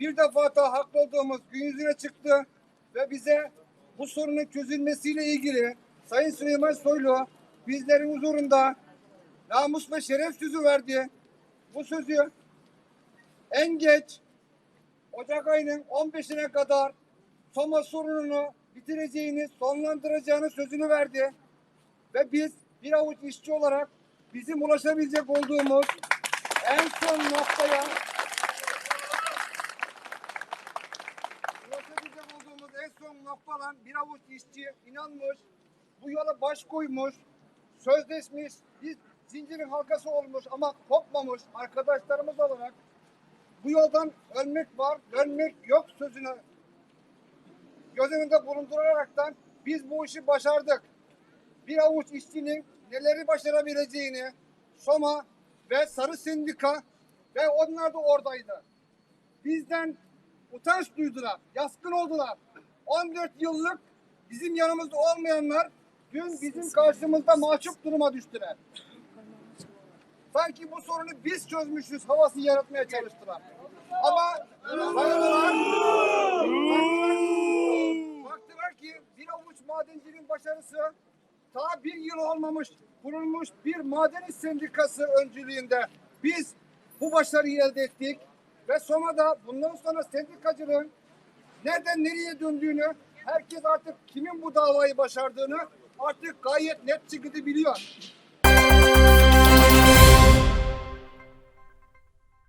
bir defa daha haklı olduğumuz gün yüzüne çıktı ve bize bu sorunun çözülmesiyle ilgili Sayın Süleyman Soylu bizlerin huzurunda namus ve şeref sözü verdi. Bu sözü en geç Ocak ayının 15'ine kadar Soma sorununu bitireceğini, sonlandıracağını sözünü verdi. Ve biz bir avuç işçi olarak bizim ulaşabilecek olduğumuz en son noktaya ulaşabilecek son noktadan bir avuç işçi inanmış, bu yola baş koymuş, sözleşmiş, biz zincirin halkası olmuş ama kopmamış arkadaşlarımız olarak bu yoldan ölmek var, dönmek yok sözünü göz önünde bulunduraraktan biz bu işi başardık. Bir avuç işçinin neleri başarabileceğini Soma ve Sarı Sendika ve onlar da oradaydı. Bizden utanç duydular, yaskın oldular. 14 yıllık bizim yanımızda olmayanlar dün bizim karşımızda mahcup duruma düştüler. Sanki bu sorunu biz çözmüşüz havası yaratmaya çalıştılar. Ama baktılar, baktılar ki bir avuç madencinin başarısı daha bir yıl olmamış kurulmuş bir maden iş sendikası öncülüğünde biz bu başarıyı elde ettik ve Soma'da bundan sonra sendikacılığın nereden nereye döndüğünü herkes artık kimin bu davayı başardığını artık gayet net şekilde biliyor.